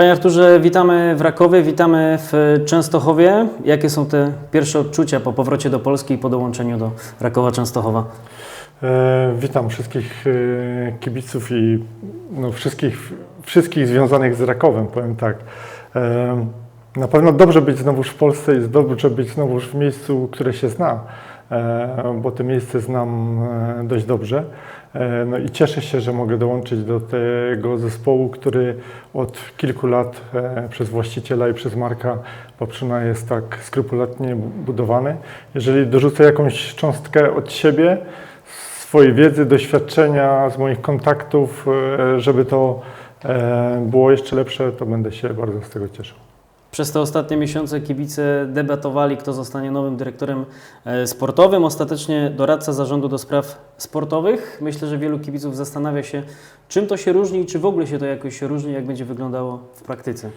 Panie Arturze, witamy w Rakowie, witamy w Częstochowie. Jakie są te pierwsze odczucia po powrocie do Polski i po dołączeniu do Rakowa Częstochowa? E, witam wszystkich e, kibiców i no, wszystkich, wszystkich związanych z Rakowem, powiem tak. E, na pewno dobrze być znowuż w Polsce, jest dobrze być znowuż w miejscu, które się zna, e, bo to miejsce znam e, dość dobrze. E, No i cieszę się, że mogę dołączyć do tego zespołu, który od kilku lat przez właściciela i przez Marka Paprzyna jest tak skrupulatnie budowany. Jeżeli dorzucę jakąś cząstkę od siebie, swojej wiedzy, doświadczenia, z moich kontaktów, żeby to było jeszcze lepsze, to będę się bardzo z tego cieszył. Przez te ostatnie miesiące kibice debatowali, kto zostanie nowym dyrektorem e, sportowym. Ostatecznie doradca zarządu do spraw sportowych. Myślę, że wielu kibiców zastanawia się, czym to się różni i czy w ogóle się to jakoś różni, jak będzie wyglądało w praktyce.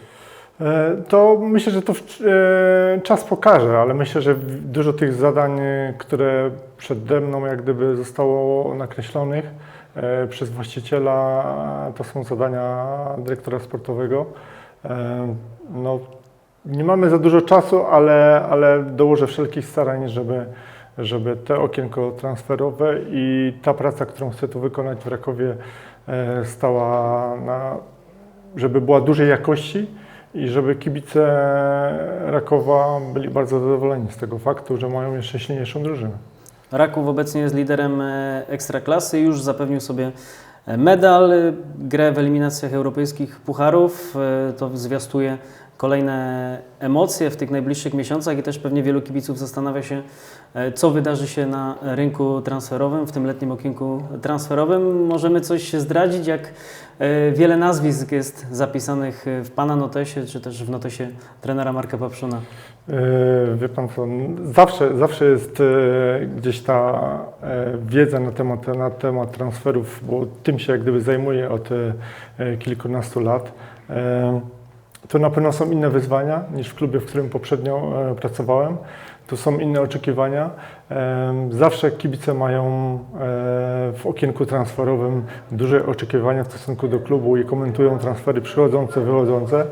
E, To myślę, że to e, czas pokaże, ale myślę, że dużo tych zadań, które przede mną jak gdyby zostało nakreślonych przez właściciela, to są zadania dyrektora sportowego. No, nie mamy za dużo czasu, ale, ale dołożę wszelkich starań, żeby, żeby te okienko transferowe i ta praca, którą chcę tu wykonać w Rakowie, e, stała na, żeby była dużej jakości i żeby kibice Rakowa byli bardzo zadowoleni z tego faktu, że mają jeszcze silniejszą drużynę. Raków obecnie jest liderem e, ekstraklasy, już zapewnił sobie e, medal, grę w eliminacjach europejskich pucharów. To zwiastuje kolejne emocje w tych najbliższych miesiącach i też pewnie wielu kibiców zastanawia się, e, co wydarzy się na rynku transferowym, w tym letnim okienku transferowym. Możemy coś zdradzić, jak e, wiele nazwisk jest zapisanych e, w Pana notesie, czy też w notesie trenera Marka Papszuna. Wie pan co, zawsze, zawsze jest gdzieś ta wiedza na temat, na temat transferów, bo tym się jak gdyby zajmuję od kilkunastu lat. To na pewno są inne wyzwania niż w klubie, w którym poprzednio e, pracowałem. Tu są inne oczekiwania. Zawsze kibice mają e, w okienku transferowym duże oczekiwania w stosunku do klubu i komentują transfery przychodzące, wychodzące.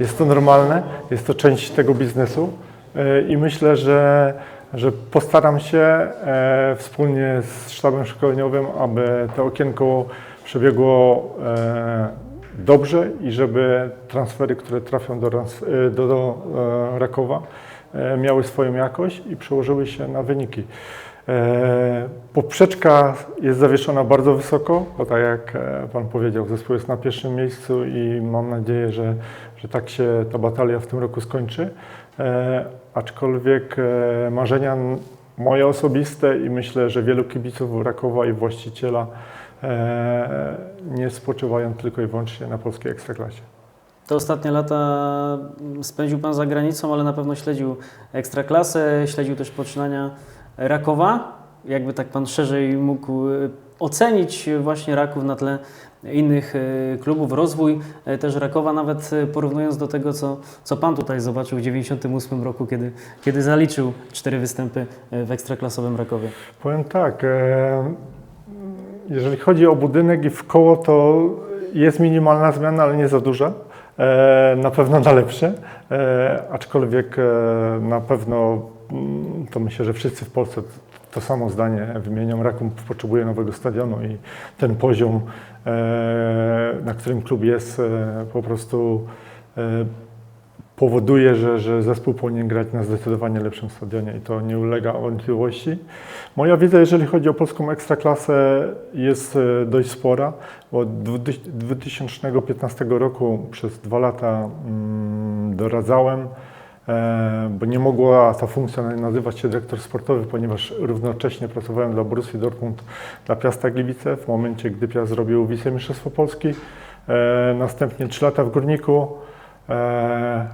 Jest to normalne, jest to część tego biznesu e, i myślę, że, że postaram się wspólnie z sztabem szkoleniowym, aby to okienko przebiegło dobrze i żeby transfery, które trafią do, e, do, do e, Rakowa, e, miały swoją jakość i przełożyły się na wyniki. Poprzeczka jest zawieszona bardzo wysoko, bo tak jak Pan powiedział, zespół jest na pierwszym miejscu i mam nadzieję, że, że tak się ta batalia w tym roku skończy. Aczkolwiek marzenia moje osobiste i myślę, że wielu kibiców Rakowa i właściciela nie spoczywają tylko i wyłącznie na polskiej ekstraklasie. Te ostatnie lata spędził Pan za granicą, ale na pewno śledził Ekstraklasę, śledził też poczynania Rakowa. Jakby tak Pan szerzej mógł y, ocenić właśnie Raków na tle innych y, klubów, rozwój też Rakowa, nawet porównując do tego, co, co Pan tutaj zobaczył w 1998 roku, kiedy, kiedy zaliczył cztery występy w ekstraklasowym Rakowie. Powiem tak, e, jeżeli chodzi o budynek i w koło, to jest minimalna zmiana, ale nie za duża. E, Na pewno na lepsze, E, aczkolwiek e, na pewno mm, to myślę, że wszyscy w Polsce to samo zdanie wymienią. Raków potrzebuje nowego stadionu i ten poziom, na którym klub jest, po prostu powoduje, że, że zespół powinien grać na zdecydowanie lepszym stadionie i to nie ulega wątpliwości. Moja wiedza, jeżeli chodzi o polską ekstraklasę, jest e, dość spora, od 2015 roku przez dwa lata mm, doradzałem, e, bo nie mogła ta funkcja nazywać się dyrektor sportowy, ponieważ równocześnie pracowałem dla Borussii Dortmund, dla Piasta Gliwice w momencie, gdy Piast zrobił wicemistrzostwo Polski. E, Następnie trzy lata w Górniku,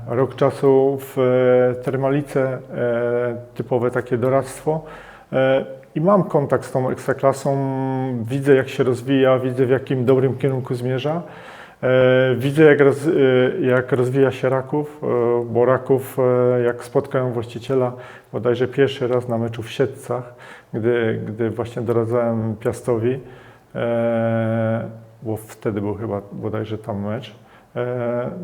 rok czasu w e, Termalice, e, typowe takie doradztwo. E, I mam kontakt z tą ekstraklasą, widzę jak się rozwija, widzę w jakim dobrym kierunku zmierza. E, Widzę jak, roz, e, jak rozwija się Raków, e, bo Raków e, jak spotkają właściciela bodajże pierwszy raz na meczu w Siedcach, gdy, gdy właśnie doradzałem Piastowi, e, bo wtedy był chyba bodajże tam mecz e,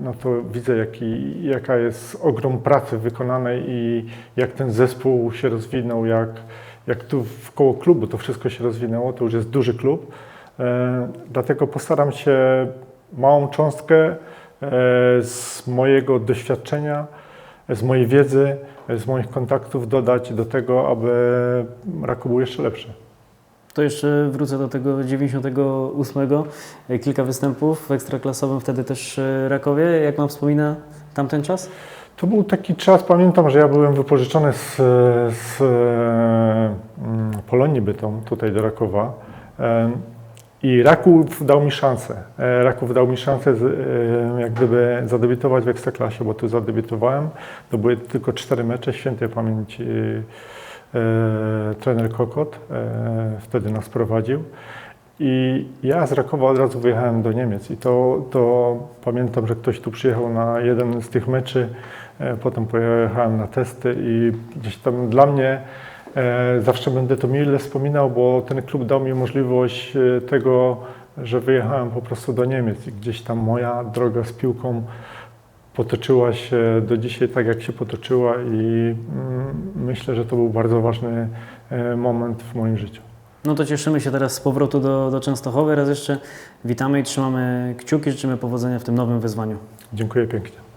no to widzę, jaki, jaka jest ogrom pracy wykonanej i jak ten zespół się rozwinął, jak, jak tu wkoło klubu to wszystko się rozwinęło. To już jest duży klub. E, Dlatego postaram się małą cząstkę e, z mojego doświadczenia, z mojej wiedzy, z moich kontaktów dodać do tego, aby Raku był jeszcze lepszy. To jeszcze wrócę do tego 98. e, Kilka występów w ekstraklasowym, wtedy też e, Rakowie. Jak Pan wspomina tamten czas? To był taki czas, pamiętam, że ja byłem wypożyczony z, z mm, Polonii Bytom tutaj do Rakowa i Raków dał mi szansę. E, Raków dał mi szansę e, jak gdyby zadebiutować w Ekstraklasie, bo tu zadebiutowałem. To były tylko cztery mecze, świętej pamięci e, trener Kokot e, wtedy nas prowadził. I ja z Rakowa od razu wyjechałem do Niemiec. I to, to pamiętam, że ktoś tu przyjechał na jeden z tych meczy, e, potem pojechałem na testy i gdzieś tam dla mnie e, zawsze będę to mile wspominał, bo ten klub dał mi możliwość e, tego, że wyjechałem po prostu do Niemiec. I gdzieś tam moja droga z piłką potoczyła się do dzisiaj tak, jak się potoczyła i mm, myślę, że to był bardzo ważny e, moment w moim życiu. No to cieszymy się teraz z powrotu do, do Częstochowy. Raz jeszcze witamy i trzymamy kciuki, życzymy powodzenia w tym nowym wyzwaniu. Dziękuję pięknie.